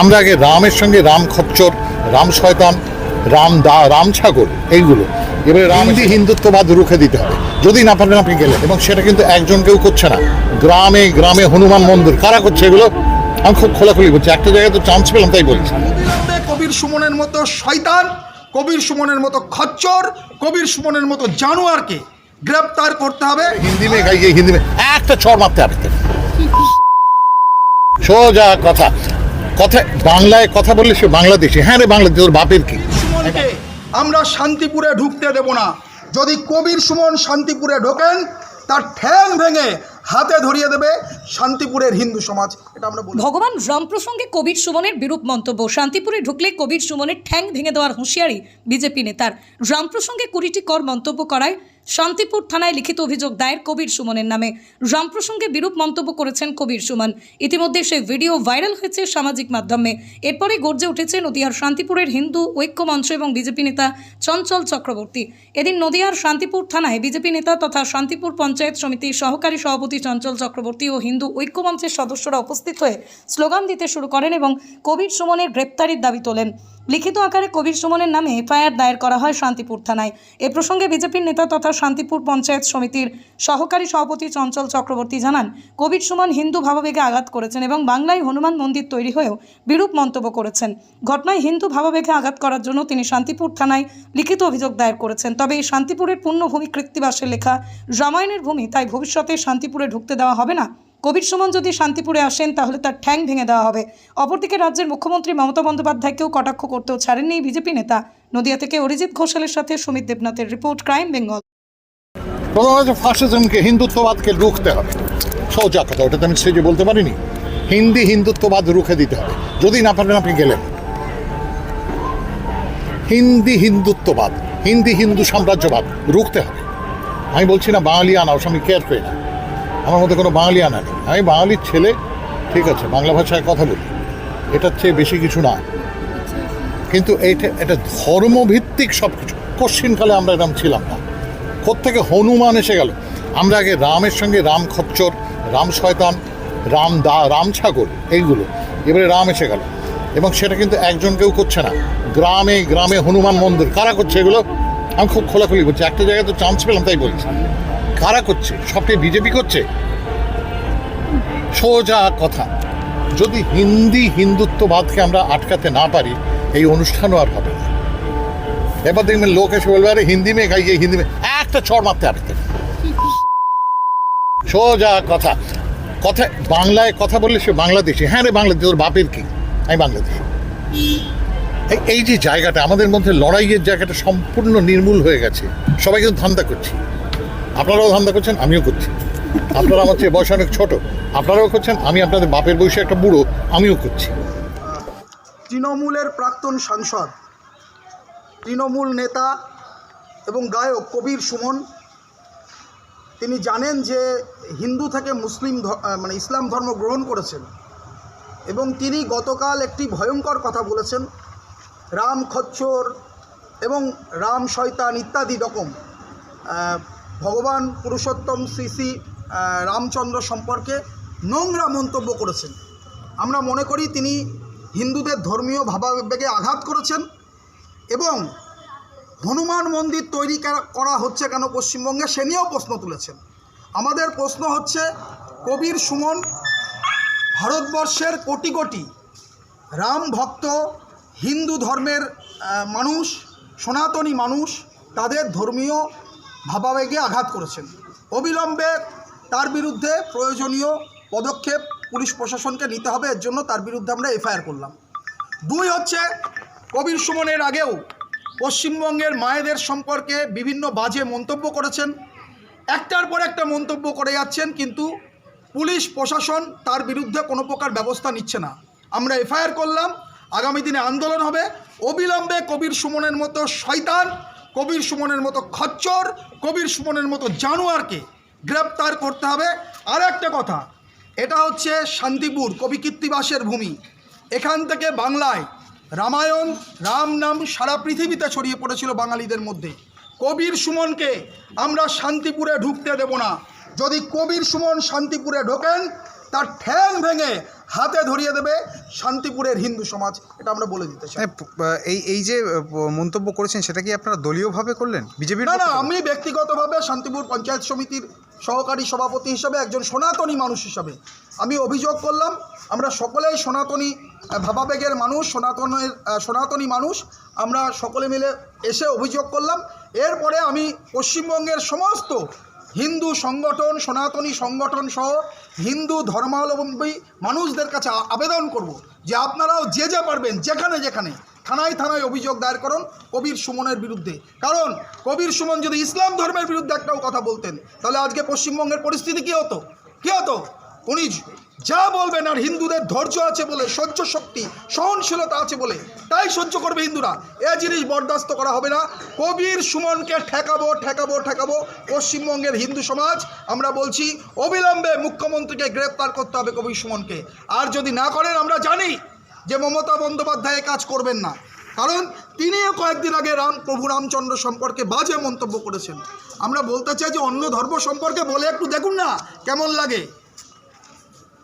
আমরা আগে রামের সঙ্গে রাম খচ্চর রাম শয়তান রাম দা রাম ছাগল এইগুলো। এবারে রাম হিন্দুত্ববাদ রুখে দিতে হবে। যদি না পারেন আপনি গেলেন এবং সেটা কিন্তু একজন কেউ করছে না। গ্রামে গ্রামে হনুমান মন্দির কারা করছে এগুলো? আমি খুব খোলাখুলি বলছি একটা জায়গায় তো চান্স পেলাম তাই বলছি। কবির সুমনের মতো শয়তান কবির সুমনের মতো খচ্চর কবির সুমনের মতো জানোয়ারকে গ্রেপ্তার করতে হবে। হিন্দি মে গাইয়ে হিন্দি মে একটা চর মারতে হবে। সোজা কথা। কথা বাংলায় কথা বললে সে বাংলাদেশি। হ্যাঁ রে বাংলাদেশ তোর বাপের কি? আমরা শান্তিপুরে ঢুকতে দেব না। যদি কবির সুমন শান্তিপুরে ঢোকেন তার ঠ্যাং ভেঙে হাতে ধরিয়ে দেবে শান্তিপুরের হিন্দু সমাজ। এটা আমরা বলি। ভগবান রাম প্রসঙ্গে কবির সুমনের বিরূপ মন্তব্য। শান্তিপুরে ঢুকলে কবির সুমনের ঠ্যাং ভেঙে দেওয়ার হুঁশিয়ারি বিজেপি নেতার। রাম প্রসঙ্গে কুড়িটি কর মন্তব্য করায় শান্তিপুর থানায় লিখিত অভিযোগ দায়ের কবির সুমনের নামে। রাম প্রসঙ্গে বিরূপ মন্তব্য করেছেন কবির সুমন। ইতিমধ্যে সেই ভিডিও ভাইরাল হয়েছে সামাজিক মাধ্যমে। এরপরে গর্জে উঠেছে নদিয়ার শান্তিপুরের হিন্দু ঐক্য মঞ্চ এবং বিজেপি নেতা চঞ্চল চক্রবর্তী। এদিন নদিয়ার শান্তিপুর থানায় বিজেপি নেতা তথা শান্তিপুর পঞ্চায়েত সমিতির সহকারী সভাপতি চঞ্চল চক্রবর্তী ও হিন্দু ঐক্য মঞ্চের সদস্যরা উপস্থিত হয়ে স্লোগান দিতে শুরু করেন এবং কবির সুমনের গ্রেপ্তারির দাবি তোলেন। লিখিত আকারে কবির সুমনের নামে এফআইআর দায়ের করা হয় শান্তিপুর থানায়। এ প্রসঙ্গে বিজেপির নেতা তথা শান্তিপুর পঞ্চায়েত সমিতির সহকারী সভাপতি চঞ্চল চক্রবর্তী জানান, কবির সুমন হিন্দু ভাবাবেগে আঘাত করেছেন এবং বাংলায় হনুমান মন্দির তৈরি হয়েও বিরূপ মন্তব্য করেছেন। ঘটনায় হিন্দু ভাবাবেগে আঘাত করার জন্য তিনি শান্তিপুর থানায় লিখিত অভিযোগ দায়ের করেছেন। তবে এই শান্তিপুরের পূর্ণভূমি কৃত্তিবাসের লেখা, রামায়ণের ভূমি, তাই ভবিষ্যতে শান্তিপুরে ঢুকতে দেওয়া হবে না। কবির সুমন যদি শান্তিপুরে আসেন, তাহলে তার ঠ্যাং ভেঙে দেওয়া হবে। অপরদিকে রাজ্যের মুখ্যমন্ত্রী মমতা বন্দ্যোপাধ্যায়কেও কটাক্ষ করতেও ছাড়েননি বিজেপি নেতা। নদিয়া থেকে অরিজিৎ ঘোষালের সাথে সুমিত দেবনাথের রিপোর্ট, ক্রাইম বেঙ্গল। হচ্ছে হিন্দুত্ববাদকে রুখতে হবে। সোজা কথা, ওটা তো আমি সেজে বলতে পারিনি। হিন্দি হিন্দুত্ববাদ রুখে দিতে হবে। যদি না পারেন আপনি গেলেন। হিন্দি হিন্দুত্ববাদ, হিন্দি হিন্দু সাম্রাজ্যবাদ রুখতে হবে। আমি বলছি না বাঙালি আনাও আমি কেয়ার পেয়ে আমার মধ্যে কোনো বাঙালি আনা নেই। আমি বাঙালির ছেলে, ঠিক আছে, বাংলা ভাষায় কথা বলি। এটার চেয়ে বেশি কিছু না। কিন্তু এইটা, এটা ধর্মভিত্তিক সব কিছু কশ্চিনকালে আমরা এরকম ছিলাম না। থেকে হনুমান এসে গেল? আমরা আগে রামের সঙ্গে রাম খচ্চর, রাম শয়তান, রাম দা, রাম ছাগল, এইগুলো। এবারে রাম এসে গেল। এবং সেটা কিন্তু একজন কেউ করছে না। গ্রামে গ্রামে হনুমান মন্দির। কারা করছে এগুলো? আমি খুব খোলাখুলি বলছি। একটা জায়গায় তো চান্স পেলাম, তাই বলছি। কারা করছে সবটাই বিজেপি করছে? সোজা কথা। যদি হিন্দি হিন্দুত্ববাদকে আমরা আটকাতে না পারি, এই অনুষ্ঠানও আর হবে না। এবার দেখবেন লোক এসে বলবে, আরে, হিন্দি মে গাইয়ে হিন্দি মে একটা চড় মারতে হবে। সোজা কথা। কথা বাংলায় কথা বললে সে বাংলাদেশি। হ্যাঁ রে, বাংলাদেশ তোর বাপের কি? আমি বাংলাদেশি। এই যে জায়গাটা, আমাদের মধ্যে লড়াইয়ের জায়গাটা সম্পূর্ণ নির্মূল হয়ে গেছে। সবাই কিন্তু ধান্দা করছি। আপনারাও ধান্দা করছেন, আমিও করছি। আপনারা আমার চেয়ে বয়স অনেক ছোট, আপনারাও করছেন, আমি আপনাদের বাপের বয়সে একটা বুড়ো, আমিও করছি। তৃণমূলের প্রাক্তন সাংসদ, তৃণমূল নেতা এবং গায়ক কবির সুমন, তিনি জানেন যে হিন্দু থেকে মুসলিম মানে ইসলাম ধর্ম গ্রহণ করেছেন এবং তিনি গতকাল একটি ভয়ঙ্কর কথা বলেছেন, রাম খচ্চর এবং রাম শয়তান ইত্যাদি রকম ভগবান পুরুষোত্তম শ্রী শ্রী রামচন্দ্র সম্পর্কে নোংরা মন্তব্য করেছেন। আমরা মনে করি তিনি হিন্দুদের ধর্মীয় ভাবাবেগে আঘাত করেছেন এবং হনুমান মন্দির তৈরি করা হচ্ছে কেন পশ্চিমবঙ্গে সে নিয়েও প্রশ্ন তুলেছেন। আমাদের প্রশ্ন হচ্ছে, কবির সুমন ভারতবর্ষের কোটি কোটি রাম ভক্ত, হিন্দু ধর্মের মানুষ, সনাতনী মানুষ, তাদের ধর্মীয় ভাবাবেগে আঘাত করেছেন। অবিলম্বে তার বিরুদ্ধে প্রয়োজনীয় পদক্ষেপ পুলিশ প্রশাসনকে নিতে হবে, এর জন্য তার বিরুদ্ধে আমরা এফআইআর করলাম। দুই হচ্ছে, কবির সুমনের আগেও পশ্চিমবঙ্গের মায়েদের সম্পর্কে বিভিন্ন বাজে মন্তব্য করেছেন। একটার পর একটা মন্তব্য করে যাচ্ছেন, কিন্তু পুলিশ প্রশাসন তার বিরুদ্ধে কোনো প্রকার ব্যবস্থা নিচ্ছে না। আমরা এফআইআর করলাম, আগামী দিনে আন্দোলন হবে। অবিলম্বে কবির সুমনের মতো শয়তান কবির সুমনের মতো খচ্চর, কবির সুমনের মতো জানোয়ারকে গ্রেপ্তার করতে হবে। আর একটা কথা, এটা হচ্ছে শান্তিপুর কবি কীর্তিবাসের ভূমি। এখান থেকে বাংলায় রামায়ণ, রাম নাম সারা পৃথিবীতে ছড়িয়ে পড়েছিল বাঙালিদের মধ্যে। কবির সুমনকে আমরা শান্তিপুরে ঢুকতে দেব না। যদি কবির সুমন শান্তিপুরে ঢোকেন, তার ঠ্যাং ভেঙে হাতে ধরিয়ে দেবে শান্তিপুরের হিন্দু সমাজ এটা আমরা বলে দিতে চাই। হ্যাঁ, এই এই যে মন্তব্য করেছেন সেটা কি আপনারা দলীয়ভাবে করলেন? বিজেপি না না আমি ব্যক্তিগতভাবে শান্তিপুর পঞ্চায়েত সমিতির সহকারী সভাপতি হিসাবে একজন সনাতনী মানুষ হিসাবে আমি অভিযোগ করলাম আমরা সকলেই সনাতনী ভাবাবেগের মানুষ সনাতনের সনাতনী মানুষ আমরা সকলে মিলে এসে অভিযোগ করলাম। এরপরে আমি পশ্চিমবঙ্গের সমস্ত হিন্দু সংগঠন, সনাতনী সংগঠন সহ হিন্দু ধর্মাবলম্বী মানুষদের কাছে আবেদন করব যে আপনারাও যে যা পারবেন, যেখানে যেখানে, থানায় থানায় অভিযোগ দায়ের করুন কবির সুমনের বিরুদ্ধে। কারণ কবির সুমন যদি ইসলাম ধর্মের বিরুদ্ধে একটাও কথা বলতেন, তাহলে আজকে পশ্চিমবঙ্গের পরিস্থিতি কী হতো? কী হতো? উনি যা বলবেন আর হিন্দুদের ধৈর্য আছে বলে, সহ্য শক্তি, সহনশীলতা আছে বলে তাই সহ্য করবে হিন্দুরা। এ জিনিস বরদাস্ত করা হবে না। কবির সুমনকে ঠেকাবো ঠেকাবো ঠেকাবো পশ্চিমবঙ্গের হিন্দু সমাজ। আমরা বলছি, অবিলম্বে মুখ্যমন্ত্রীকে গ্রেপ্তার করতে হবে কবির সুমনকে। আর যদি না করেন, আমরা জানি যে মমতা বন্দ্যোপাধ্যায় কাজ করবেন না। কারণ তিনিও কয়েকদিন আগে রাম, প্রভু রামচন্দ্র সম্পর্কে বাজে মন্তব্য করেছেন। আমরা বলতে চাই যে অন্য ধর্ম সম্পর্কে বলে একটু দেখুন না, কেমন লাগে।